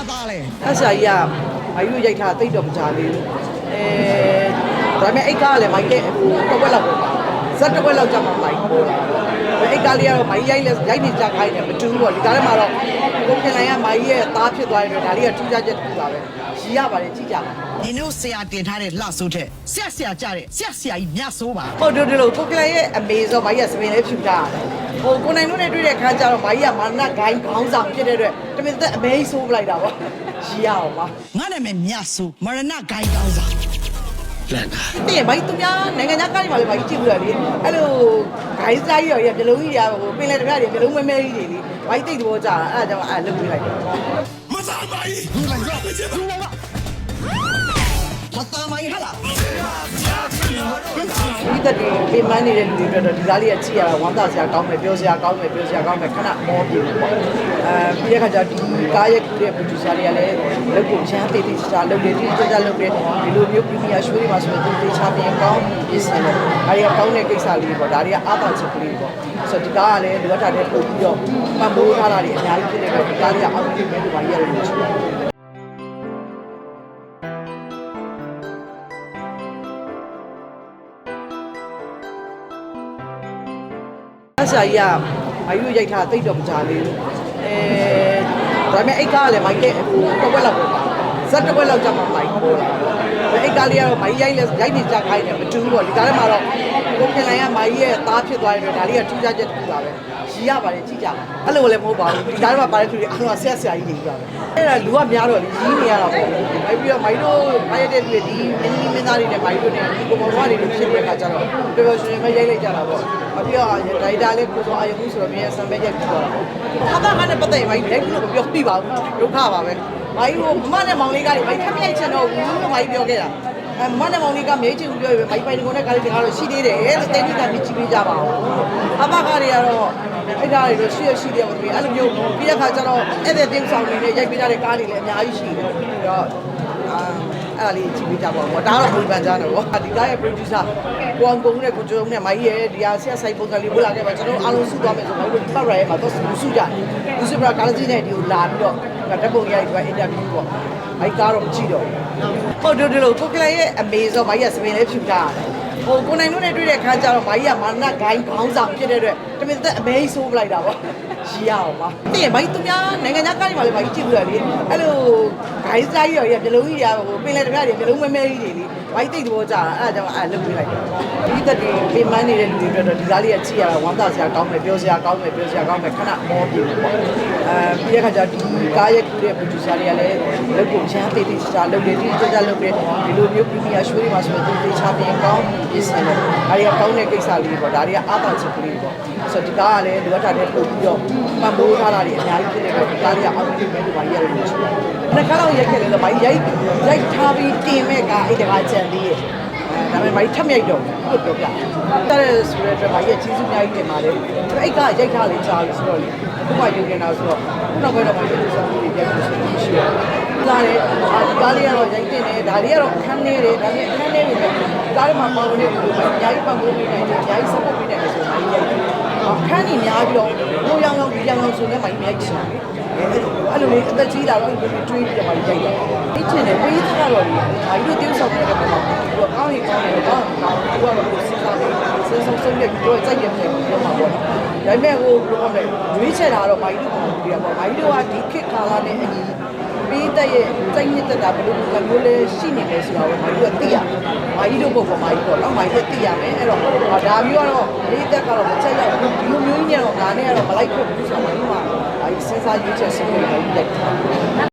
မသားလဲအဲ့ဆရာကြီးကမိုင်းတို့ရိုက်ထားတိတ်တော့မကြသေးဘူးအဲဒါပေမဲ့အိတ်ကားကလည်းမိုင်းတဲ့ဟိုတစ်ဝက်လောက်ပဲပါဇက်တစ်ဝက်လောက်ကြာမှမိုင်းပေါ်လာတော့အိတ်ကားလေးကတော့မိုင်းရိုက်လဲရိုက်နေကြခိုင်းတယ်မတူဘူးပေါ့ဒီကားထဲမှာတော့ ကိုခင်လိုင်ကမိုင်းရဲ့သားဖြစ်သွားတယ်ဒါလေးကထူးခြားချက်တစ်ခုပါပဲရီးရပါတယ်ကြည့်ကြပါဒီတို့ဆရာတင်ထားတဲ့လှဆိုးတဲ့ဆရာဆရာကြတဲ့ဆရာဆရာကြီးမြတ်ဆိုးပါဟုတ်တယ်လို့ကိုကလရဲ့အမေဆိုမိုင်းရစပင်လေးဖြူတာဟိုကိုနိုင်တို့နဲ့တွေ့တဲ့ခါကျတော့မိုင်းရမာနဂိုင်းခေါင်းဆောင်ဖြစ်တဲ့အတွက်တမင်သက်အမေဆိုးပလိုက်တာပေါ့ရီးရအောင်ပါငါနာမည်မြတ်ဆိုးမရဏဂိုင်းကောင်း စားတည့်မိုင်းသူများနိုင်ငံခြားကားတွေမှာလည်းမိုင်းကြည့်ဘူးလားလေအဲ့လိုဂိုင်းစားကြီးရော်ရမျိုးလုံးကြီးရဟိုပင်လယ်တပြားတွေမျိုးလုံးမဲမဲကြီးတွေလေမိုင်းတိတ်သဘောကျတာအဲ့ဒါကြောင့်အဲ့လုပ်ပြလိုက်တယ်မသားမိုင်းလူလိုက်ရလူလိုက် မသားမိုင်းဟာလားဒီတက်တွေပြင်ပန်းနေတဲ့လူတွေအတွက်တော့ဒီကားလေးကကြည့်ရတာဝမ်းသာစရာကောင်းမယ်ပြောစရာကောင်းမယ်ပြောစရာကောင်းမယ်ခဏမောပြေလို့ပေါ့အဲပြီးတဲ့ခါကျတော့ဒီကားရဲ့ကူတဲ့ producer တွေကလည်းလုပ်ကိုချမ်းသေးသေးစားလုပ်တယ်ဒီကြကြလုပ်တယ်ဒီလိုမျိုး premier show တွေမှာဆိုရင်သူတေချာပြင်ကောင်းပြင်ဆင်တယ်ဒါတွေကကောင်းတဲ့ကိစ္စလေးပေါ့ဒါတွေကအားသာချက်ကလေးပေါ့ဆိုတော့ဒီကားကလည်းလိုအပ်တာတဲ့ပို့ပြီးတော့ပံ့ပိုးထားတာတွေအများကြီးဖြစ်နေတော့ဒီကားလေးကအောင်မြင်မယ်လို့ပါရတယ်လို့ဆိုတယ် ဆရာကြီးကမိုင်းတို့ရိုက်ထားတိတ်တော့မကြသေးဘူးအဲဒါပေမဲ့အိတ်ကားကလည်းမိုင်းတဲ့ဟိုတစ်ဝက်လောက်ပဲပါဇက်တစ်ဝက်လောက်ကြာမှမိုင်းပေါ်လာတော့အိတ်ကားလေးကတော့မိုင်းရိုက်လဲရိုက်နေကြခိုင်းတယ်မတူဘူးပေါ့ဒီကားထဲမှာတော့ကိုခင်လိုင်ကမိုင်းရဲ့သားဖြစ်သွားတယ်ဒါလေးကထူးခြားချက်တစ်ခုပါပဲ ရီးရပါတယ်ကြည့်ကြပါအဲ့လိုလည်းမဟုတ်ပါဘူးဒီကားထဲမှာပါတဲ့သူတွေအားလုံးကဆက်ဆရာကြီးတွေကြီးပါပဲအဲ့ဒါလူကများတော့ရီးနေရတာပေါ့မိုင်းပြီးတော့မိုင်းတို့မိုင်းရတဲ့လူတွေဒီမင်းကြီးမင်းသားတွေနဲ့မိုင်းတို့နဲ့ဒီကိုမောင်ဘွားတွေဖြစ်တဲ့အခါကျတော့ပျော်ပျော်ရွှင်ရွှင်ပဲရိုက်လိုက်ကြတာပေါ့မပြောဒါရိုက်တာလေးကိုစောအာယုံမှုဆိုတော့မြန်ဆံပဲရိုက်ပြီးတော့ဟာတာကလည်းပတ်သက်မိုင်းရိုက်ပြီးတော့ပြောပြပါဘူးဒုက္ခပါပဲမိုင်းဟိုမမနဲ့မောင်လေးကလည်းမိုင်းထပ်မြိုက်ချင်တော့ဘူးလို့မိုင်းပြောခဲ့တာ အဲမမနဲ့မောင်လေးကမြိတ်ချင်ဘူးပြောရမိုင်းပိုင်ကုန်တဲ့ကားလေးတွေကတော့ရှိသေးတယ်လို့တင်းကြီးကမြစ်ကြည့်ပေးကြပါဦးအဘကားတွေကတော့အဲ့ဒါတွေတော့ရှိရရှိတယ်ပေါ့ဒီအဲ့လိုမျိုးပြီးတဲ့ခါကျတော့အဲ့တဲ့တင်းဆောင်တွေနဲ့ရိုက်ပေးကြတဲ့ကားတွေလည်းအများကြီးရှိတယ်ပြီးတော့အာအဲ့ဒါလေးကြည့်ပေးကြပါဦး။ဒါကတော့ဘုံပန်ကြားတယ်ဗော။ဒီကားရဲ့ producer ကိုအောင်ကုန်းနဲ့ကိုကျော်ုံနဲ့မိုင်းရဲ့ဒီဟာဆက်ဆိုင်ပုံစံလေးပို့လာခဲ့ပါကျွန်တော်အားလုံးစုသွားမယ်ဆိုတော့ဒီပတ်ရရဲ့မှာတော့စုကြတယ်။ဒီစပရာကားစီနဲ့ဒီကိုလာပြီးတော့ ဓာတ်ပုံရိုက်ပြီးအင်တာဗျူးပေါ့။အဲ့ကားတော့မကြည့်တော့ဘူး။ဟုတ်တယ်တယ်လို့ကိုကလရဲ့အမေဆိုမိုင်းရဲ့စပင်လေးဖြူတာတယ်။ ဟိုကိုနိုင်တို့နဲ့တွေ့တဲ့ခါကျတော့မိုင်းကမာနဂိုင်းခေါင်းဆောင်ဖြစ်တဲ့အတွက်တမင်သက်အမေဆိုးပလိုက်တာဗော။ရီးရအောင်ပါ။တဲ့မိုင်းသူများနိုင်ငံခြားကားတွေမှာလည်းမိုင်းကြည့်ဘူးလားလေ။အဲ့လိုဂိုင်းစားကြီးရော်ရမျိုးလုံးကြီးရဟိုပင်လယ်တပြားတွေမျိုးလုံးမဲမဲကြီးတွေလေ။မိုင်းတိတ်သဘောကျတာအဲ့ဒါကြောင့်အဲ့လုပ်ပြလိုက်တယ်။ဒီတက်တွေပြင်ပန်းနေတဲ့လူတွေအတွက်တော့ဒီကားလေးကကြည့်ရတာဝမ်းသာစရာကောင်းမယ်ပြောစရာကောင်းမယ်ပြောစရာကောင်းမယ်ခဏမောပြေလို့ပေါ့။အဲပြီးတဲ့ခါကျတော့ဒီကားရဲ့ကူတဲ့ producer တွေကလည်းလုပ်ကိုချမ်းသေးသေးစားလုပ်တယ်ဒီကြကြလုပ်တယ်ဒီလိုမျိုး premier show တွေမှာဆိုရင်သူတေချာပြင်ကောင်းပြင်ဆင်တယ်။ဒါတွေကကောင်းတဲ့ကိစ္စလေးပေါ့ဒါတွေကအားသာချက်ကလေးပေါ့။ဆိုတော့ဒီကားကလည်းလိုအပ်တာတဲ့ပို့ပြီးတော့ပံ့ပိုးထားတာတွေအများကြီးဖြစ်နေတော့ဒီကားလေးကအောင်မြင်မယ်လို့ပါရတယ်လို့ဆိုတယ်။နှစ်ခါတော့ရိုက်ခဲ့တယ်ဆိုမိုင်းရိုက်ရိုက်ထားပြီးတင်မဲ့ကားအဲ့တကားကြံသေးရဲ့။အဲဒါပေမဲ့မိုင်းထပ်မြိုက်တော့ဘူးလို့ပြောပြ။တဲ့ဆိုတဲ့အတွက်မိုင်းရဲ့ကျေးဇူးအများကြီးတင်ပါတယ်။အဲ့ကရိုက်ထားလေးကြားလို့ဆိုတော့လေခုမှယူနေတာဆိုတော့ခုနောက်ပိုင်းတော့မိုင်းရဲ့ဆောင်ပြီးရိုက်လို့ဆိုလို့ရှိရတယ်။ဒါလည်းဒီကားလေးကတော့ရိုက်တင်တယ်ဒါလေးကတော့အခန်းနေတယ်ဒါပေမဲ့အခန်းနေပြီပဲ ကားထဲမှာပေါဝင်နေပြီအများကြီးပံ့ပိုးပေးနိုင်တယ်အများကြီး support ပေးနိုင်တယ်ဆိုမိုင်းရိုက်တယ်။အခန်းကြီးများပြီးတော့ဟိုရောင်ရောင်ဒီရောင်ရောင်ဆိုလည်းမိုင်းရိုက်ချင်တယ်။အဲ့လိုလေးအသက်ကြီးလာတော့တွေးပြီးတော့မှရိုက်တယ်။ဒီချင်တယ်ပေးသတော့လေ။ဒါကြီးတို့တင်းဆောင်နေတဲ့ပုံမှာသူကကောင်းရင်ကောင်းတယ်ကောင်းကောင်းသူကတော့ကိုစဉ်းစားတယ်။စဉ်းစားဆုံးဖြတ်ပြီးတော့စိုက်ရမယ်ပြောမှာပေါ့နော်။ဒါပေမဲ့ဟိုဘယ်လိုလဲရွေးချယ်တာတော့မိုင်းတို့ကဒီကပေါ့မိုင်းတို့ကဒီခေတ်ကာလနဲ့အညီ ပေးတဲ့ရဲ့စိုက်ညစ်တက်တာဘယ်လိုမျိုးမျိုးလဲရှိနေလဲဆိုတာကိုမိုင်းတို့ကသိရ။မိုင်းတို့ပုံပေါ်မိုင်းပေါ့နော်မိုင်းတို့သိရမယ်အဲ့တော့ဒါမျိုးကတော့လေးတက်ကတော့မချက်ရောက်ဘူးဒီလိုမျိုးကြီးနဲ့တော့ငါနဲ့ကတော့မလိုက်ခွင့်ဘူးဆိုတော့မိုင်းတို့ကအဲဒီစဉ်းစားရွေးချယ်ဆုံးဖြတ်ပြီးလိုက်တာ